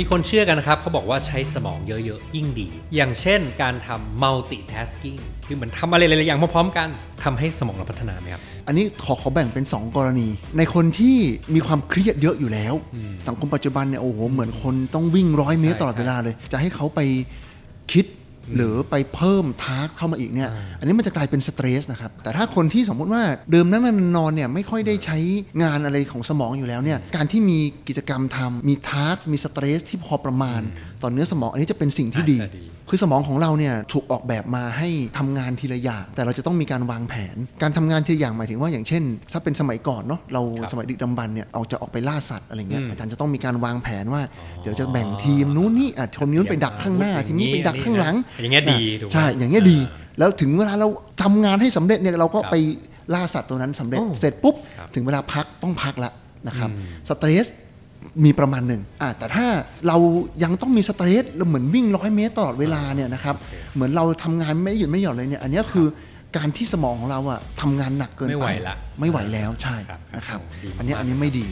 มีคนเชื่อกันนะครับเขาบอกว่าใช้สมองเยอะๆ ยิ่งดี อย่างเช่นการทำ multitasking คือเหมือนทำอะไรหลายๆอย่างพร้อมๆกันทำให้สมองเราพัฒนาไหมครับ อันนี้ขอขอแบ่งเป็น 2 กรณี ในคนที่มีความเครียดเยอะอยู่แล้ว สังคมปัจจุบันเนี่ยโอ้โหเหมือนคนต้องวิ่งร้อยเมตรใช่ตลอดใช่เวลาเลย จะให้เขาไปคิด หรือไปเพิ่มทาร์กเข้ามาอีกเนี่ยอันนี้มันจะกลายเป็นสเตรสนะครับ แต่ถ้าคนที่สมมติว่าเดิมนั่งนอนเนี่ยไม่ค่อยได้ใช้งานอะไรของสมองอยู่แล้วเนี่ยการที่มีกิจกรรมทำมีทาร์กมีสเตรสที่พอประมาณ ต่อเนื้อสมองอันนี้จะเป็นสิ่งที่ดีอาจจะดีคือสมองของเราเนี่ยถูกออกแบบมาให้ทำงานทีละอย่าง แต่เราจะต้องมีการวางแผน การทำงานทีละอย่างหมายถึงว่าอย่างเช่น ถ้าเป็นสมัยก่อนเนาะเราครับสมัยดึกดำบรรพ์เนี่ยเอาจะออกไปล่าสัตว์อะไรเงี้ยอืมอาจารย์จะต้องมีการวางแผนว่า เดี๋ยวจะแบ่งทีมนู้นนี่อะทีมนู้นไปดักข้างหน้าทีมนี้ไปดักข้างหลังอย่างเงี้ยดีถูกไหมใช่ อย่างเงี้ยดี แล้วถึงเวลาเราทำงานให้สำเร็จเนี่ยเราก็ครับไปล่าสัตว์ตัวนั้นสำเร็จโอ้เสร็จปุ๊บครับถึงเวลาพักต้องพักละนะครับอืมสเตรสมีประมาณหนึ่งอะแต่ถ้าเรายังต้องมีสเตรสเราเหมือนวิ่งร้อยเมตรตลอดเวลาเนี่ยนะครับ เหมือนเราทำงานไม่หยุดไม่หย่อนเลยเนี่ย อันเนี้ยคือการที่สมองของเราอะทำงานหนักเกินไป ไม่ไหวละ ไม่ไหวแล้วใช่ครับนะครับดีมากอันเนี้ยอันนี้ไม่ดี